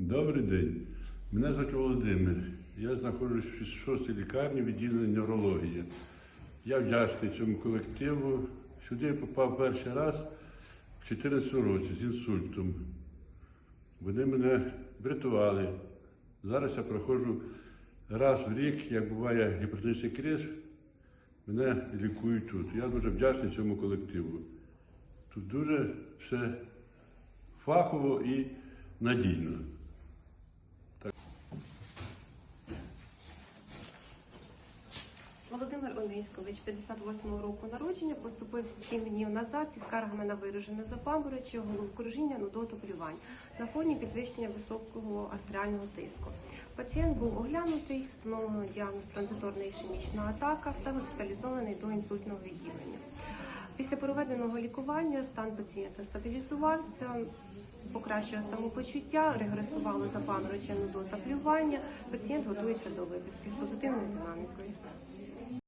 Добрий день. Мене звати Володимир. Я знаходжусь в 6 лікарні відділення неврології. Я вдячний цьому колективу. Сюди я попав перший раз в 2014 році з інсультом. Вони мене врятували. Зараз я проходжу раз в рік, як буває гіпертонічний криз, мене лікують тут. Я дуже вдячний цьому колективу. Тут дуже все фахово і надійно. Володимир Ониськович, 58-го року народження, поступив 7 днів назад із скаргами на виражене запаморочення, головокружіння, нудоту, плювань на фоні підвищення високого артеріального тиску. Пацієнт був оглянутий, встановлено діагноз транзиторна ішемічна атака та госпіталізований до інсультного відділення. Після проведеного лікування стан пацієнта стабілізувався, покращує самопочуття, регресувало запаморочення, до плювання. Пацієнт готується до виписки з позитивною динамікою.